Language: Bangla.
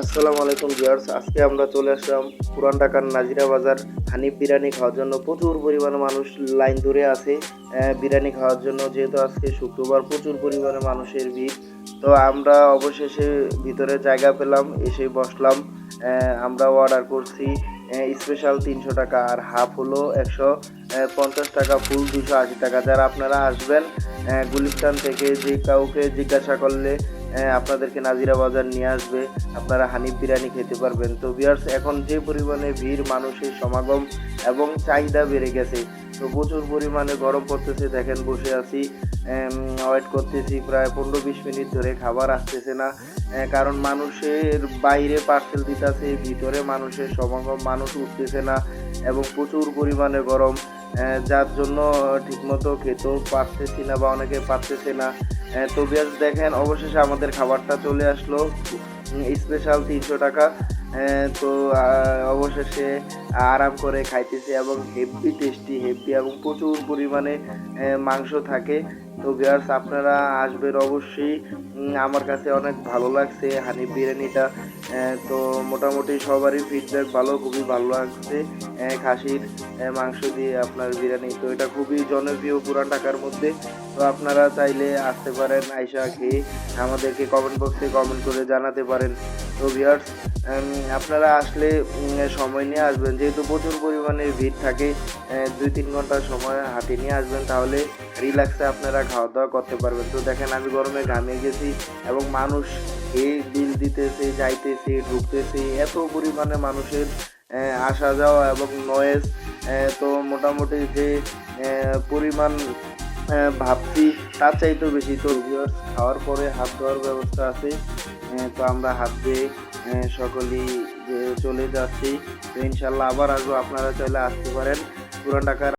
আসসালামু আলাইকুম ভিউয়ার্স, আজকে আমরা চলে আসলাম পুরান ঢাকার নাজিরা বাজার। হানিফ বিরিয়ানি খাওয়ার জন্য প্রচুর পরিমাণে মানুষ লাইন ধরে আছে বিরিয়ানি খাওয়ার জন্য যেহেতু আজকে শুক্রবার প্রচুর পরিমাণে মানুষের ভিড়। তো আমরা অবশেষে ভিতরে জায়গা পেলাম, এসে বসলাম আমরা অর্ডার করছি স্পেশাল তিনশো টাকা আর হাফ হলো একশো পঞ্চাশ টাকা ফুল দুশো আশি টাকা। যারা আপনারা আসবেন গুলিস্তান থেকে যে কাউকে জিজ্ঞাসা করলে আপনাদেরকে নাজিরা বাজার নিয়ে আসবে। আপনারা হানিফ বিরিয়ানি খেতে পারবেন। তো বিয়ার্স এখন যে পরিমাণে ভিড়, মানুষের সমাগম এবং চাহিদা বেড়ে গেছে, তো প্রচুর পরিমাণে গরম পড়তেছে। দেখেন, বসে আছি ওয়েট করতেছি, প্রায় পনেরো বিশ মিনিট ধরে খাবার আসতেছে না। কারণ মানুষের বাইরে পার্সেল দিতেছে, ভিতরে মানুষের সমাগম, মানুষ উঠতেছে না এবং প্রচুর পরিমাণে গরম। যার জন্য ঠিকমতো খেতেও পারতেছি না বা অনেকে পারতেছে না। তো বেশ দেখেন অবশেষে আমাদের খাবারটা চলে আসলো। স্পেশাল তিনশো টাকা। আহ, তো অবশেষে আরাম করে খাইতেছি এবং হেভি টেস্টি হেভি এবং প্রচুর পরিমাণে আহ, মাংস থাকে। তো বিয়ার্স আপনারা আসবেন অবশ্যই। আমার কাছে অনেক ভালো লাগছে হানি বিরিয়ানিটা। তো মোটামুটি সবারই ফিডব্যাক ভালো, খুবই ভালো লাগছে। খাসির মাংস দিয়ে আপনার বিরিয়ানি। তো এটা খুবই জনপ্রিয় পুরান ঢাকার মধ্যে। তো আপনারা চাইলে আসতে পারেন, আইসা খেয়ে আমাদেরকে কমেন্ট বক্সে কমেন্ট করে জানাতে পারেন। তো ভিউয়ার্স আপনারা আসলে সময় নিয়ে আসবেন। যেহেতু প্রচুর পরিমাণে ভিড় থাকে দুই তিন ঘণ্টা সময় হাতে নিয়ে আসবেন, তাহলে রিল্যাক্সে আপনারা খাওয়া দাওয়া করতে পারবেন। তো দেখেন, আমি গরমে ঘামে গেছি এবং মানুষ এই বিল দিতেছে, যাইতেছে, ঢুকতেছে, এত পরিমাণে মানুষের আসা যাওয়া এবং নয়েজ তো মোটামুটি যে পরিমাণ ভাবছি, তার চাইতেও বেশি। তো খাওয়ার পরে হাত ধোয়ার ব্যবস্থা আছে। তো আমরা হাত দিয়ে সকলেই চলে যাচ্ছি। তো ইনশাল্লাহ আবার আসব। আপনারা চাইলে আসতে পারেন। পুরান ঢাকার